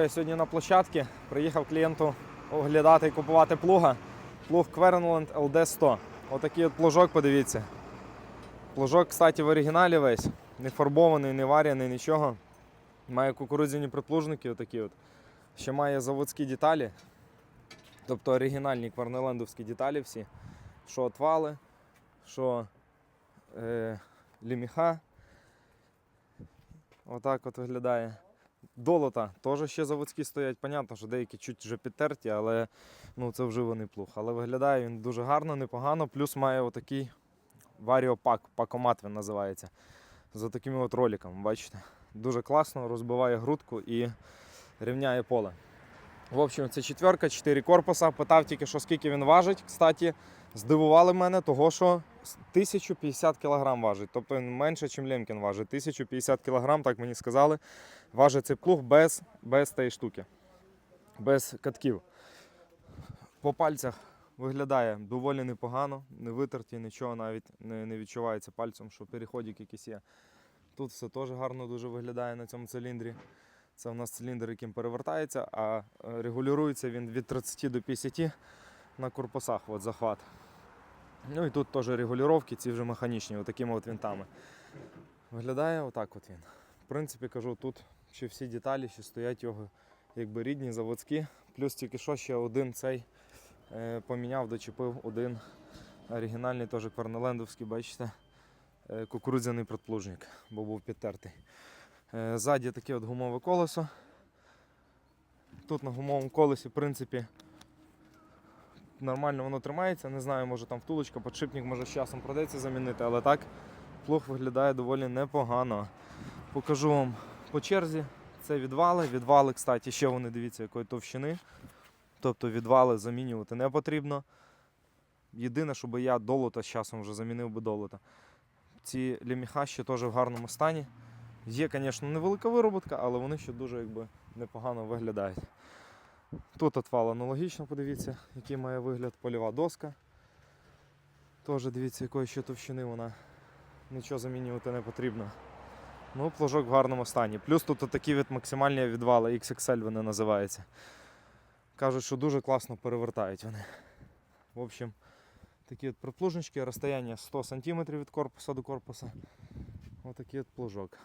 Я сьогодні на площадці приїхав клієнту оглядати і купувати плуга. Плуг Querenland LD100. Отакий от плужок, подивіться. Плужок, кстати, в оригіналі весь. Не фарбований, не варяний, нічого. Має кукурудзяні приплужники, отакі от. Ще має заводські деталі. Тобто оригінальні кварнелендовські деталі всі. Що отвали, що е, ліміха. Отак от виглядає. Долота теж ще заводські стоять. Понятно, що деякі чуть вже підтерті, але ну, це вживаний плуг. Але виглядає він дуже гарно, непогано. Плюс має отакий варіопак, пакомат він називається. За такими от роликами, бачите. Дуже класно, розбиває грудку і рівняє поле. В общем, це четверка, чотири корпуса. Питав тільки, що скільки він важить. Кстати, здивували мене, того що 1050 кг важить. Тобто він менше, ніж Лемкін важить. 1050 кг, так мені сказали. Важить цей плуг без, без тієї штуки, без катків. По пальцях виглядає доволі непогано, не витерті, нічого навіть не, не відчувається пальцем, що переходик якийсь є. Тут все теж гарно дуже виглядає на цьому циліндрі. Це у нас циліндр, яким перевертається, а е, регулюється він від 30 до 50 на корпусах от захват. Ну і тут теж регулювання, ці вже механічні, отакими от винтами. Виглядає отак от він. В принципі, кажу, тут ще всі деталі, ще стоять його якби рідні, заводські. Плюс тільки що ще один цей е, поміняв, дочепив один оригінальний теж корнелендовський, бачите, е, кукурудзяний предплужник, бо був підтертий. Е, Ззаді таке от гумове колесо. Тут на гумовому колесі, в принципі, нормально воно тримається. Не знаю, може там втулочка, подшипник може з часом придеться замінити, але так плуг виглядає доволі непогано. Покажу вам по черзі. Це відвали. Відвали, кстати, ще вони дивіться, якої товщини. Тобто відвали замінювати не потрібно. Єдине, щоб я долота з часом вже замінив би долота. Ці ліміха ще теж в гарному стані. Є, звісно, невелика вироботка, але вони ще дуже якби, непогано виглядають. Тут отвал аналогічно, подивіться, який має вигляд польова доска. Теж дивіться, якої ще товщини вона. Нічого замінювати не потрібно. Ну, плужок в гарному стані. Плюс тут такі від максимальні відвали, XXL вони називаються. Кажуть, що дуже класно перевертають вони. В общем, такі от приплужнички, розстояння 100 см від корпуса до корпуса. Отакий от плужок.